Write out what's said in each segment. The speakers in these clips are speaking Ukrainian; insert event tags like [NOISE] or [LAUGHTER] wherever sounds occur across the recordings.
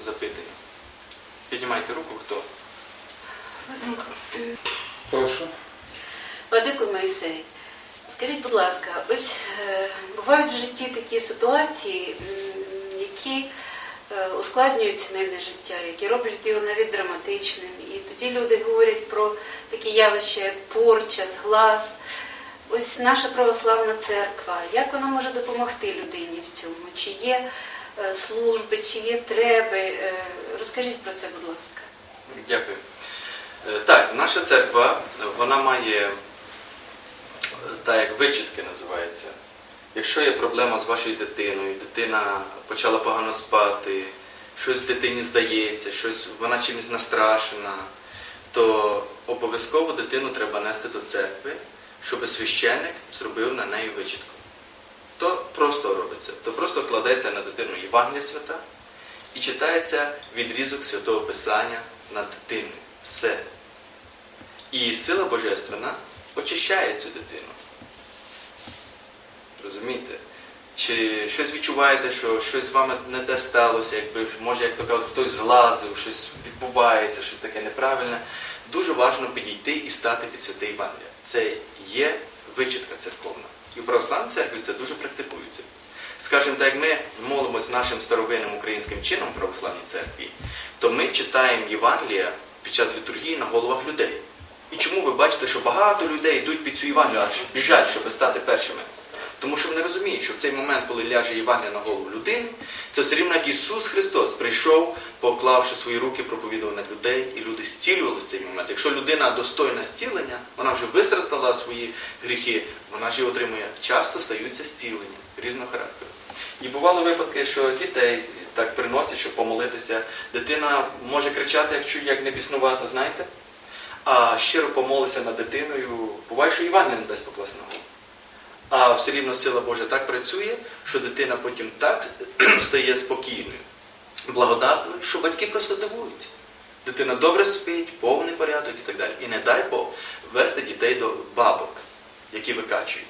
запитання. Піднімайте руку, хто? Прошу. Владико Моїсей, скажіть, будь ласка, ось е, бувають в житті такі ситуації, м, які е, ускладнюють сімейне життя, які роблять його навіть драматичним. І тоді люди говорять про такі явища, як порча, зглаз. Ось наша православна церква, як вона може допомогти людині в цьому? Чи є служби, чи є треби? Е, Розкажіть про це, будь ласка. Дякую. Е, Так, наша церква, вона має, е, так як вичитки називається. Якщо є проблема з вашою дитиною, дитина почала погано спати, щось дитині здається, щось вона чимось настрашена, то обов'язково дитину треба нести до церкви, щоб священник зробив на неї вичитку. То просто робиться, то просто кладеться на дитину Євангелія свята і читається відрізок святого Писання над дитиною. Все. І сила Божественна очищає цю дитину. Розумієте? Чи щось відчуваєте, що щось з вами не те сталося, якби, може, як то кажуть, хтось злазив, щось відбувається, щось таке неправильне. Дуже важливо підійти і стати під святе Євангелія. Це є вичитка церковна. І в православній церкві це дуже практикується. Скажімо, так як ми молимось нашим старовинним українським чином в православній церкві, то ми читаємо Євангелія під час літургії на головах людей. І чому ви бачите, що багато людей йдуть під цю Євангелію, аж біжать, щоб стати першими? Тому що вони розуміють, що в цей момент, коли ляже Євангелія на голову людини, це все рівно як Ісус Христос прийшов, поклавши свої руки, проповідував на людей, люди зцілювалися в цей момент. Якщо людина достойна зцілення, вона вже вистратила свої гріхи, вона ж отримує. Часто стаються зцілення різного характеру. І бували випадки, що дітей так приносять, щоб помолитися. Дитина може кричати, як чує, як не біснувата, знаєте? А щиро помолися над дитиною, буває, що Євангелія не дасть голову. А все рівно сила Божа так працює, що дитина потім так [CLEARS THROAT] стає спокійною, благодатною, що батьки просто дивуються. Дитина добре спить, повний порядок і так далі. І не дай Бог вести дітей до бабок, які викачують.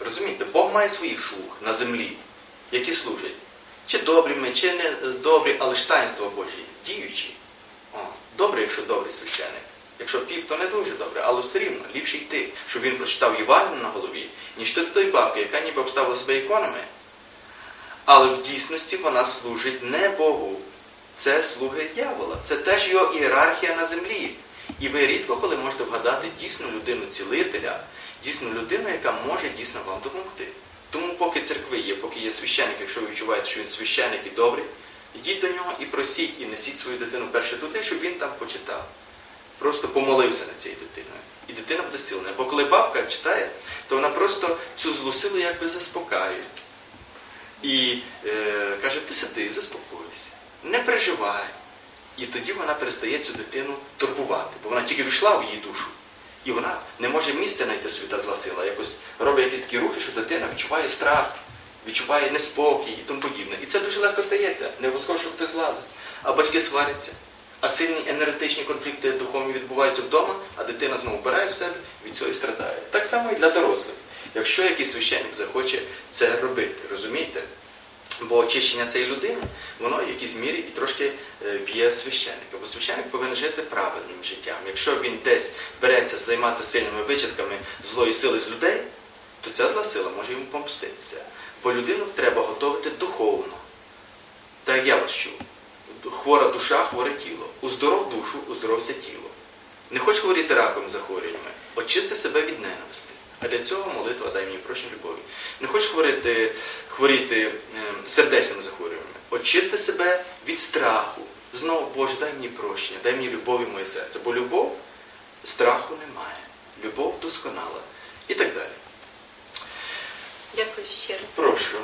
Розумієте, Бог має своїх слуг на землі, які служать. Чи добрими, чи не добрі, але ж таїнство Божі, діючі. О, добре, якщо добрий священик. Якщо піп, то не дуже добре, але все рівно ліпше йти, щоб він прочитав Євангелію на голові, ніж ти до тої бабки, яка ніби обставила себе іконами. Але в дійсності вона служить не Богу. Це слуги дьявола. Це теж його ієрархія на землі. І ви рідко коли можете вгадати дійсну людину-цілителя, дійсну людину, яка може дійсно вам допомогти. Тому поки церкви є, поки є священик, якщо ви відчуваєте, що він священик і добрий, йдіть до нього і просіть, і несіть свою дитину перше туди, щоб він там почитав. Просто помолився над цією дитиною. І дитина буде зцілена. Бо коли бабка читає, то вона просто цю злу силу якби заспокаює. І е, каже, ти сиди, заспокойся, не переживай. І тоді вона перестає цю дитину турбувати, бо вона тільки війшла в її душу. І вона не може місця знайти собі та зла сила, якось робить якісь такі рухи, що дитина відчуває страх, відчуває неспокій і тому подібне. І це дуже легко стається, не обов'язково, що хтось злазить. А батьки сваряться. А сильні енергетичні конфлікти духовні відбуваються вдома, а дитина знову вбирає в себе, від цього і страдає. Так само і для дорослих. Якщо якийсь священник захоче це робити, розумієте? Бо очищення цієї людини, воно в якійсь мірі і трошки е, б'є священника. Бо священник повинен жити правильним життям. Якщо він десь береться займатися сильними вичатками злої сили з людей, то ця зла сила може йому помститися. Бо людину треба готувати духовно. Так як я вас чув. Хвора душа, хворе тіло. Уздоров душу, уздоровся тіло. Не хоч хворіти раковим захворюваннями, очисти себе від ненависти. А для цього молитва дай мені прощення любові. Не хоч хворіти, хворіти сердечними захворюваннями, очисти себе від страху. Знову, Боже, дай мені прощення, дай мені любов і моє серце. Бо любов страху немає. Любов досконала. І так далі. Дякую щиро. Прошу.